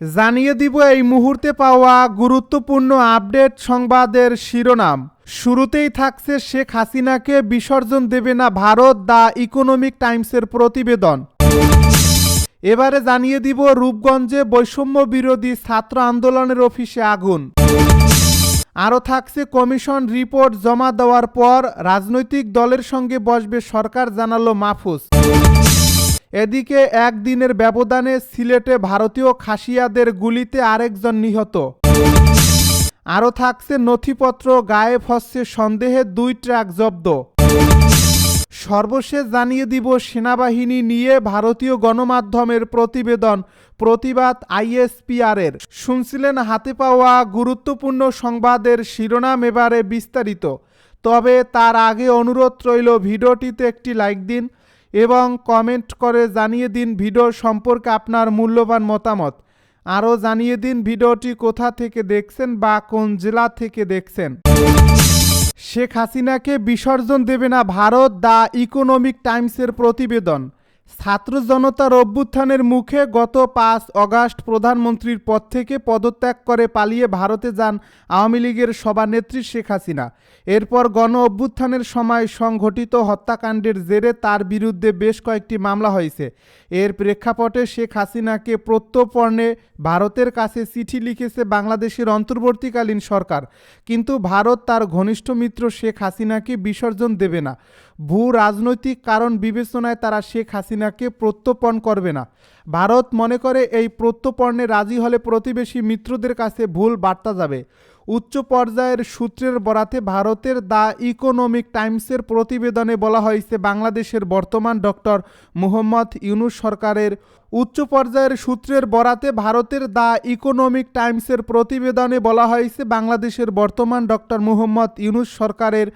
জানিয়ে দিব এই মুহূর্তে পাওয়া গুরুত্বপূর্ণ আপডেট সংবাদের শিরোনাম। শুরুতেই থাকছে শেখ হাসিনাকে বিসর্জন দেবে না ভারত, দ্য ইকোনমিক টাইমসের প্রতিবেদন। এবারে জানিয়ে দিব রূপগঞ্জে বৈষম্য বিরোধী ছাত্র আন্দোলনের অফিসে আগুন। আরও থাকছে কমিশন রিপোর্ট জমা দেওয়ার পর রাজনৈতিক দলের সঙ্গে বসবে সরকার, জানালো মাহফুজ। এদিকে একদিনের ব্যবধানে সিলেটে ভারতীয় খাসিয়াদের গুলিতে আরেকজন নিহত। আরও থাকছে নথিপত্র, গায়েব হচ্ছে সন্দেহে দুই ট্রাক জব্দ। সর্বশেষ জানিয়ে দিব, সেনাবাহিনী নিয়ে ভারতীয় গণমাধ্যমের প্রতিবেদন, প্রতিবাদ আইএসপিআরের। শুনছিলেন হাতে পাওয়া গুরুত্বপূর্ণ সংবাদের শিরোনাম এবারে বিস্তারিত। তবে তার আগে অনুরোধ রইল, ভিডিওটিতে একটি লাইক দিন এবং কমেন্ট করে জানিয়ে দিন ভিডিও সম্পর্কে আপনার মূল্যবান মতামত। আরও জানিয়ে দিন ভিডিওটি কোথা থেকে দেখছেন বা কোন জেলা থেকে দেখছেন। শেখ হাসিনাকে বিসর্জন দেবে না ভারত, দ্য ইকোনমিক টাইমসের প্রতিবেদন। ছাত্র জনতার অভ্যুত্থানের মুখে গত পাঁচ অগাস্ট প্রধানমন্ত্রীর পদ থেকে পদত্যাগ করে পালিয়ে ভারতে যান আওয়ামী লীগের সভানেত্রী শেখ হাসিনা। এরপর গণ অভ্যুত্থানের সময় সংঘটিত হত্যাকাণ্ডের জেরে তার বিরুদ্ধে বেশ কয়েকটি মামলা হয়েছে। এর প্রেক্ষাপটে শেখ হাসিনাকে প্রত্যর্পণে ভারতের কাছে চিঠি লিখেছে বাংলাদেশের অন্তর্বর্তীকালীন সরকার। কিন্তু ভারত তার ঘনিষ্ঠ মিত্র শেখ হাসিনাকে বিসর্জন দেবে না। ভূ রাজনৈতিক কারণ বিবেচনায় তারা শেখ হাসিনাকে প্রত্যর্পণ করবে না। ভারত মনে করে এই প্রত্যর্পণে রাজি হলে প্রতিবেশী মিত্রদের কাছে ভুল বার্তা যাবে। উচ্চ পর্যায়ের সূত্রের বরাতে ভারতের দ্য ইকোনমিক টাইমসের প্রতিবেদনে বলা হয়েছে, বাংলাদেশের বর্তমান ডক্টর মুহম্মদ ইউনুস সরকারের উচ্চ পর্যায়ের সূত্রের বরাতে ভারতের দ্য ইকোনমিক টাইমসের প্রতিবেদনে বলা হয়েছে, বাংলাদেশের বর্তমান ডক্টর মুহম্মদ ইউনুস সরকারের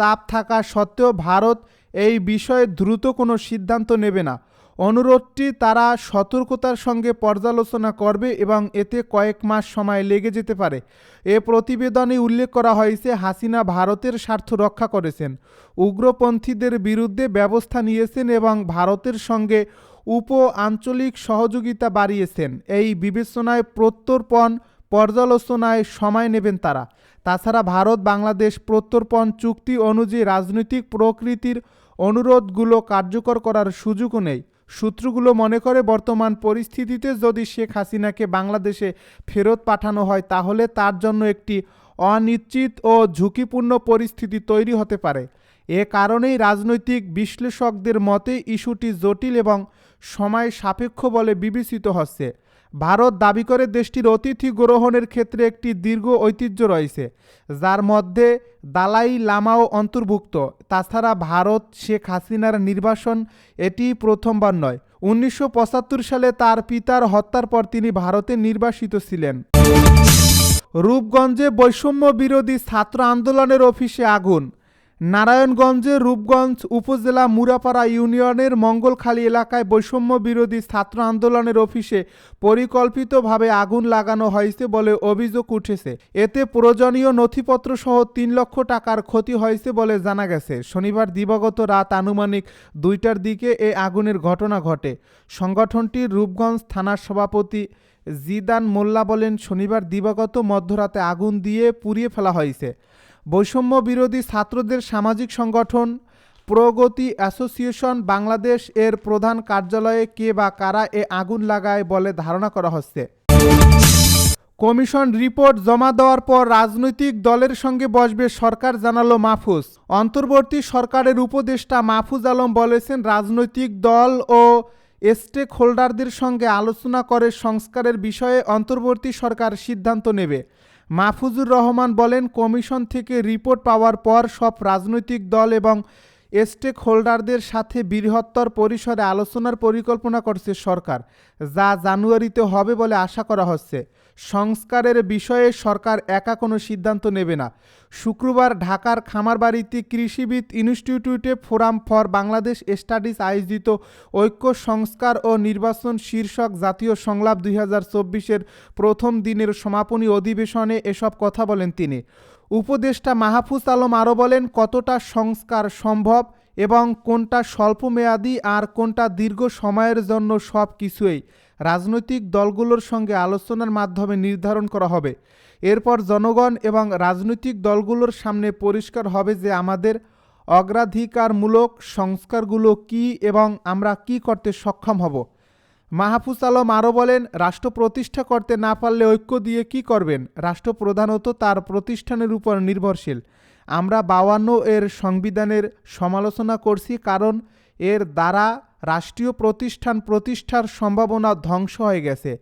চাপ থাকা সত্ত্বেও ভারত এই বিষয়ে দ্রুত কোনো সিদ্ধান্ত নেবে না। অনুরোধটি তারা সতর্কতার সঙ্গে পর্যালোচনা করবে এবং এতে কয়েক মাস সময় লেগে যেতে পারে। এ প্রতিবেদনে উল্লেখ করা হয়েছে, হাসিনা ভারতের স্বার্থ রক্ষা করেছেন, উগ্রপন্থীদের বিরুদ্ধে ব্যবস্থা নিয়েছেন এবং ভারতের সঙ্গে উপ আঞ্চলিক সহযোগিতা বাড়িয়েছেন। এই বিবেচনায় প্রত্যর্পণ, পর্যালোচনায় সময় নেবেন তারা। তাছাড়া ভারত, বাংলাদেশ প্রত্যর্পণ চুক্তি অনুযায়ী রাজনৈতিক প্রকৃতির অনুরোধগুলো কার্যকর করার সুযোগও নেই। সূত্রগুলো মনে করে বর্তমান পরিস্থিতিতে যদি শেখ হাসিনাকে বাংলাদেশে ফেরত পাঠানো হয়, তাহলে তার জন্য একটি অনিশ্চিত ও ঝুঁকিপূর্ণ পরিস্থিতি তৈরি হতে পারে। এ কারণেই রাজনৈতিক বিশ্লেষকদের মতে, ইস্যুটি জটিল এবং সময় সাপেক্ষ বলে বিবেচিত হচ্ছে। ভারত দাবি করে দেশটির অতিথি গ্রহণের ক্ষেত্রে একটি দীর্ঘ ঐতিহ্য রয়েছে, যার মধ্যে দালাই লামাও অন্তর্ভুক্ত। তাছাড়া ভারত শেখ হাসিনার নির্বাসন এটি প্রথমবার নয়। উনিশশো সালে তার পিতার হত্যার পর তিনি ভারতে নির্বাসিত ছিলেন। রূপগঞ্জে বৈষম্য বিরোধী ছাত্র আন্দোলনের অফিসে আগুন। নারায়ণগঞ্জে রূপগঞ্জ উপজেলা মুরাপাড়া ইউনিয়নের মঙ্গলখালী এলাকায় বৈষম্য বিরোধী ছাত্র আন্দোলনের অফিসে পরিকল্পিতভাবে আগুন লাগানো হয়েছে বলে অভিযোগ উঠেছে। এতে প্রয়োজনীয় নথিপত্র সহ তিন লক্ষ টাকার ক্ষতি হয়েছে বলে জানা গেছে। শনিবার দিবাগত রাত আনুমানিক দুইটার দিকে এ আগুনের ঘটনা ঘটে। সংগঠনটির রূপগঞ্জ থানার সভাপতি জিদান মোল্লা বলেন, শনিবার দিবাগত মধ্যরাতে আগুন দিয়ে পুড়িয়ে ফেলা হয়েছে। বৈষম্য বিরোধী ছাত্রদের সামাজিক সংগঠন প্রগতি অ্যাসোসিয়েশন বাংলাদেশ এর প্রধান কার্যালয়ে কে বা কারা এ আগুন লাগায় বলে ধারণা করা হচ্ছে। কমিশন রিপোর্ট জমা দেওয়ার পর রাজনৈতিক দলের সঙ্গে বসবে সরকার, জানালো মাহফুজ। অন্তর্বর্তী সরকারের উপদেষ্টা মাহফুজ আলম বলেছেন, রাজনৈতিক দল ও স্টেক হোল্ডারদের সঙ্গে আলোচনা করে সংস্কারের বিষয়ে অন্তর্বর্তী সরকার সিদ্ধান্ত নেবে। মাহফুজুর রহমান বলেন, কমিশন থেকে রিপোর্ট পাওয়ার পর সব রাজনৈতিক দল এবং স্টেক হোল্ডারদের সাথে বৃহত্তর পরিসরে আলোচনার পরিকল্পনা করছে সরকার, যা জানুয়ারিতে হবে বলে আশা করা হচ্ছে। সংস্কারের বিষয়ে সরকার একা কোনো সিদ্ধান্ত নেবে না। শুক্রবার ঢাকার খামারবাড়িতে কৃষিবিদ ইনস্টিটিউটে ফোরাম ফর বাংলাদেশ স্টাডিজ আয়োজিত ঐক্য সংস্কার ও নির্বাচন শীর্ষক জাতীয় সংলাপ দুই হাজার চব্বিশের প্রথম দিনের সমাপনী অধিবেশনে এসব কথা বলেন তিনি। উপদেষ্টা মাহফুজ আলম আরও বলেন, কতটা সংস্কার সম্ভব এবং কোনটা স্বল্পমেয়াদী আর কোনটা দীর্ঘ সময়ের জন্য সব কিছুই রাজনৈতিক দলগুলোর সঙ্গে আলোচনার মাধ্যমে নির্ধারণ করা হবে। এরপর জনগণ এবং রাজনৈতিক দলগুলোর সামনে পরিষ্কার হবে যে আমাদের অগ্রাধিকারমূলক সংস্কারগুলো কি এবং আমরা কি করতে সক্ষম হব। মাহফুজ আলম আরও বলেন, রাষ্ট্র প্রতিষ্ঠা করতে না পারলে ঐক্য দিয়ে কি করবেন? রাষ্ট্র প্রধানত তার প্রতিষ্ঠানের উপর নির্ভরশীল। আমরা বাওয়ান্ন এর সংবিধানের সমালোচনা করছি কারণ এর দ্বারা রাষ্ট্রীয় প্রতিষ্ঠান প্রতিষ্ঠার সম্ভাবনা ধ্বংস হয়ে গেছে।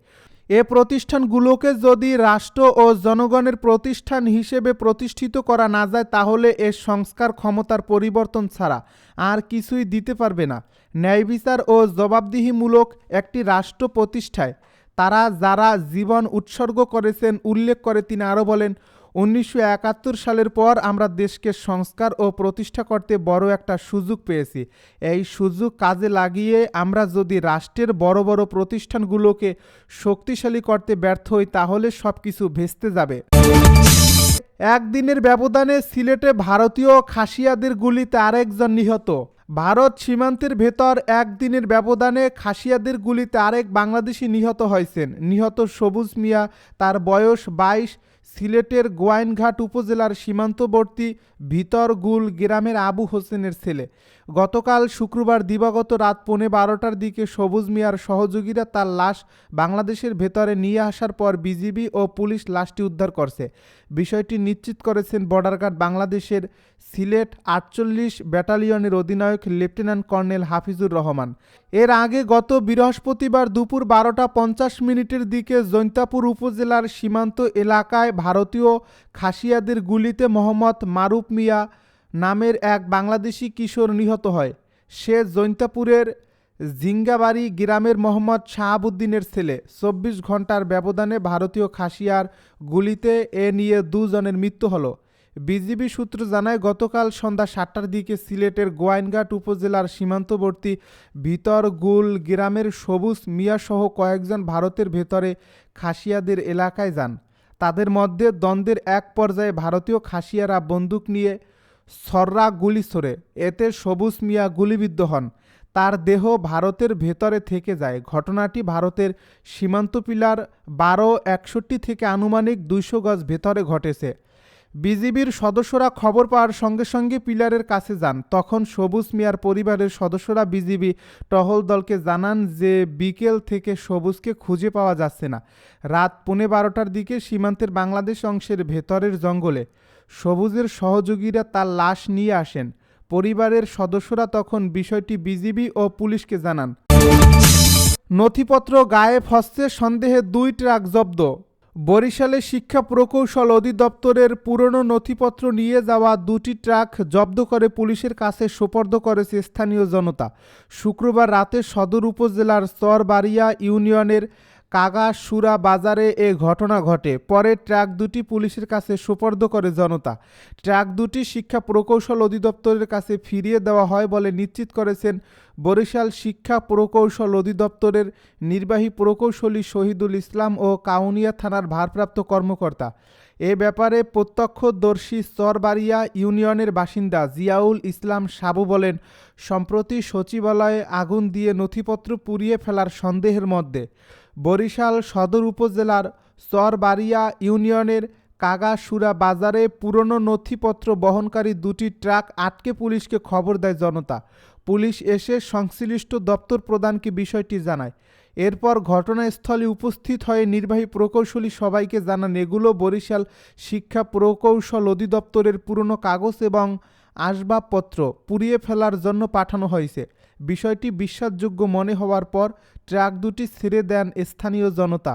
এ প্রতিষ্ঠানগুলোকে যদি রাষ্ট্র ও জনগণের প্রতিষ্ঠান হিসেবে প্রতিষ্ঠিত করা না যায়, তাহলে এর সংস্কার ক্ষমতার পরিবর্তন ছাড়া আর কিছুই দিতে পারবে না। ন্যায় বিচার ও জবাবদিহিমূলক একটি রাষ্ট্র প্রতিষ্ঠায় তারা যারা জীবন উৎসর্গ করেছেন, উল্লেখ করে তিনি আরও বলেন উনিশশো একাত্তর সালের পর আমরা দেশকে সংস্কার ও প্রতিষ্ঠা করতে বড় একটা সুযোগ পেয়েছি। এই সুযোগ কাজে লাগিয়ে আমরা যদি রাষ্ট্রের বড় বড় প্রতিষ্ঠানগুলোকে শক্তিশালী করতে ব্যর্থ হই, তাহলে সব কিছু ভেস্তে যাবে। একদিনের ব্যবধানে সিলেটে ভারতীয় খাসিয়াদের গুলিতে আরেকজন নিহত। ভারত সীমান্তের ভেতর একদিনের ব্যবধানে খাসিয়াদের গুলিতে আরেক বাংলাদেশি নিহত হয়েছেন। নিহত সবুজ মিয়া, তার বয়স বাইশ সিলেটের গোয়াইনঘাট উপজেলার সীমান্তবর্তী ভিতরগুল গ্রামের আবু হোসেনের ছেলে। গতকাল শুক্রবার দিবাগত রাত পৌনে বারোটার দিকে সবুজ মিয়ার সহযোগীরা তার লাশ বাংলাদেশের ভেতরে নিয়ে আসার পর বিজিবি ও পুলিশ লাশটি উদ্ধার করছে। বিষয়টি নিশ্চিত করেছেন বর্ডার গার্ড বাংলাদেশের সিলেট আটচল্লিশ ব্যাটালিয়নের অধিনায়ক লেফটেন্যান্ট কর্নেল হাফিজুর রহমান। এর আগে গত বৃহস্পতিবার দুপুর বারোটা পঞ্চাশ মিনিটের দিকে জৈন্তাপুর উপজেলার সীমান্ত এলাকায় ভারতীয় খাসিয়াদের গুলিতে মোহাম্মদ মারুফ মিয়া নামের এক বাংলাদেশি কিশোর নিহত হয়। সে জৈন্তাপুরের জিঙ্গাবাড়ি গ্রামের মোহাম্মদ শাহাবুদ্দিনের ছেলে। চব্বিশ ঘণ্টার ব্যবধানে ভারতীয় খাসিয়ার গুলিতে এ নিয়ে দুজনের মৃত্যু হলো। বিজিবি সূত্র জানায়, গতকাল সন্ধ্যা সাতটার দিকে সিলেটের গোয়াইনঘাট উপজেলার সীমান্তবর্তী ভিতরগুল গ্রামের সবুজ মিয়াসহ কয়েকজন ভারতের ভেতরে খাসিয়াদের এলাকায় যান। তাদের মধ্যে দ্বন্দ্বের এক পর্যায়ে ভারতীয় খাসিয়ারা বন্দুক নিয়ে সররা গুলি ছোড়ে এতে সবুজ মিয়া গুলিবিদ্ধ হন। তার দেহ ভারতের ভেতরে থেকে যায়। ঘটনাটি ভারতের সীমান্ত পিলার বারো, একষট্টি থেকে আনুমানিক দুইশো গজ ভেতরে ঘটেছে। বিজিবির সদস্যরা খবর পাওয়ার সঙ্গে সঙ্গে পিলারের কাছে যান। তখন সবুজ মিয়ার পরিবারের সদস্যরা বিজিবি টহল দলকে জানান যে, বিকেল থেকে সবুজকে খুঁজে পাওয়া যাচ্ছে না। রাত পৌনে বারোটার দিকে সীমান্তের বাংলাদেশ অংশের ভেতরের জঙ্গলে সবুজের সহযোগীরা তার লাশ নিয়ে আসেন। পরিবারের সদস্যরা তখন বিষয়টি বিজিবি ও পুলিশকে জানান। নথিপত্র গায়েব হস্তে সন্দেহে দুই ট্রাক জব্দ। বরিশালে শিক্ষা প্রকৌশল অধিদপ্তরের পুরনো নথিপত্র নিয়ে যাওয়া দুটি ট্রাক জব্দ করে পুলিশের কাছে সোপর্দ করেছে স্থানীয় জনতা। শুক্রবার রাতে সদর উপজেলার চরবাড়িয়া ইউনিয়নের কাগাসুরা বাজারে এ ঘটনা ঘটে। পরে ট্রাক দুটি পুলিশের কাছে সোপর্দ করে জনতা। ট্রাক দুটি শিক্ষা প্রকৌশল অধিদপ্তরের কাছে ফিরিয়ে দেওয়া হয় বলে নিশ্চিত করেছেন বরিশাল শিক্ষা প্রকৌশল অধিদপ্তরের নির্বাহী প্রকৌশলী শহীদুল ইসলাম ও কাউনিয়া থানার ভারপ্রাপ্ত কর্মকর্তা। এ ব্যাপারে প্রত্যক্ষদর্শী চরবাড়িয়া ইউনিয়নের বাসিন্দা জিয়াউল ইসলাম সাবু বলেন, সম্প্রতি সচিবালয়ে আগুন দিয়ে নথিপত্র পুড়িয়ে ফেলার সন্দেহের মধ্যে। বরিশাল সদর উপজেলার চরবাড়িয়া ইউনিয়নের কাগাসুরা বাজারে পুরনো নথিপত্র বহনকারী দুটি ট্রাক আটকে পুলিশকে খবর দেয় জনতা। পুলিশ এসে সংশ্লিষ্ট দপ্তর প্রধানকে বিষয়টি জানায়। এরপর ঘটনাস্থলে উপস্থিত হয়ে নির্বাহী প্রকৌশলী সবাইকে জানান, এগুলো বরিশাল শিক্ষা প্রকৌশল অধিদপ্তরের পুরনো কাগজ এবং আসবাবপত্র পুড়িয়ে ফেলার জন্য পাঠানো হয়েছে। বিষয়টি বিশ্বাসযোগ্য মনে হওয়ার পর ট্রাক দুটি ছেড়ে দেন স্থানীয় জনতা।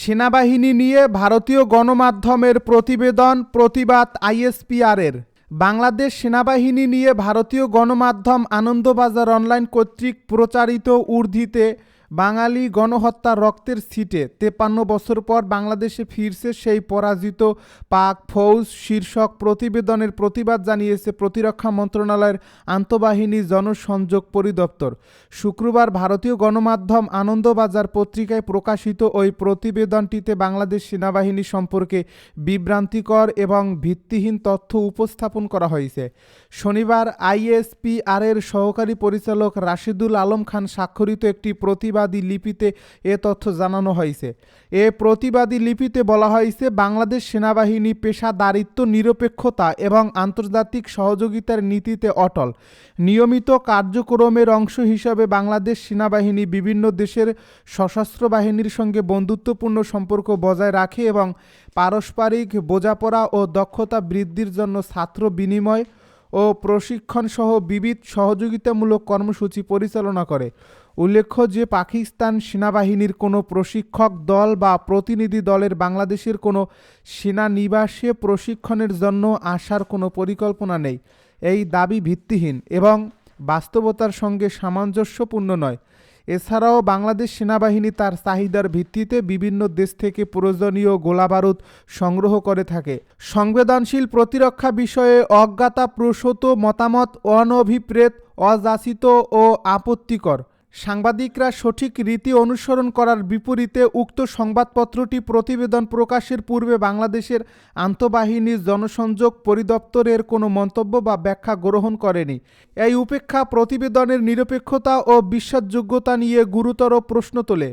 সেনাবাহিনী নিয়ে ভারতীয় গণমাধ্যমের প্রতিবেদন, প্রতিবাদ আইএসপিআরের। বাংলাদেশ সেনাবাহিনী নিয়ে ভারতীয় গণমাধ্যম আনন্দবাজার অনলাইন কর্তৃক প্রচারিত উর্ধিতে বাঙালি গণহত্যা রক্তের সিটে তেপান্ন বছর পর বাংলাদেশে ফিরছে সেই পরাজিত পাক ফৌজ। শীর্ষক প্রতিবেদনের প্রতিবাদ জানিয়েছে প্রতিরক্ষা মন্ত্রণালয়ের আন্তঃবাহিনী জনসংযোগ পরিদপ্তর। শুক্রবার ভারতীয় গণমাধ্যম আনন্দবাজার পত্রিকায় প্রকাশিত ওই প্রতিবেদনটিতে বাংলাদেশ সেনাবাহিনী সম্পর্কে বিভ্রান্তিকর এবং ভিত্তিহীন তথ্য উপস্থাপন করা হয়েছে। শনিবার আইএসপিআরের সহকারী পরিচালক রাশিদুল আলম খান স্বাক্ষরিত একটি প্রতিবাদ প্রতিবাদী লিপিতে এ তথ্য জানানো হয়েছে। এ প্রতিবাদী লিপিতে বলা হয়েছে, বাংলাদেশ সেনাবাহিনী পেশাদারিত্ব, নিরপেক্ষতা এবং আন্তর্জাতিক সহযোগিতার নীতিতে অটল। নিয়মিত কার্যক্রমের অংশ হিসাবে বাংলাদেশ সেনাবাহিনী বিভিন্ন দেশের সশস্ত্র বাহিনীর সঙ্গে বন্ধুত্বপূর্ণ সম্পর্ক বজায় রাখে এবং পারস্পরিক বোঝাপড়া ও দক্ষতা বৃদ্ধির জন্য ছাত্র বিনিময় ও প্রশিক্ষণ সহ বিবিধ সহযোগিতামূলক কর্মসূচি পরিচালনা করে। উল্লেখ্য যে পাকিস্তান সেনাবাহিনীর কোনো প্রশিক্ষক দল বা প্রতিনিধি দলের বাংলাদেশের কোনো সেনানিবাসে প্রশিক্ষণের জন্য আসার কোনো পরিকল্পনা নেই। এই দাবি ভিত্তিহীন এবং বাস্তবতার সঙ্গে সামঞ্জস্যপূর্ণ নয়। এছাড়াও বাংলাদেশ সেনাবাহিনী তার চাহিদার ভিত্তিতে বিভিন্ন দেশ থেকে প্রয়োজনীয় গোলাবারুদ সংগ্রহ করে থাকে। সংবেদনশীল প্রতিরক্ষা বিষয়ে অজ্ঞাতাপ্রসূত মতামত অনভিপ্রেত, অযাচিত ও আপত্তিকর। সাংবাদিকরা সঠিক রীতি অনুসরণ করার বিপরীতে উক্ত সংবাদপত্রটি প্রতিবেদন প্রকাশের পূর্বে বাংলাদেশের আন্তঃবাহিনী জনসংযোগ পরিদপ্তরের কোনো মন্তব্য বা ব্যাখ্যা গ্রহণ করেনি। এই উপেক্ষা প্রতিবেদনের নিরপেক্ষতা ও বিশ্বাসযোগ্যতা নিয়ে গুরুতর প্রশ্ন তোলে।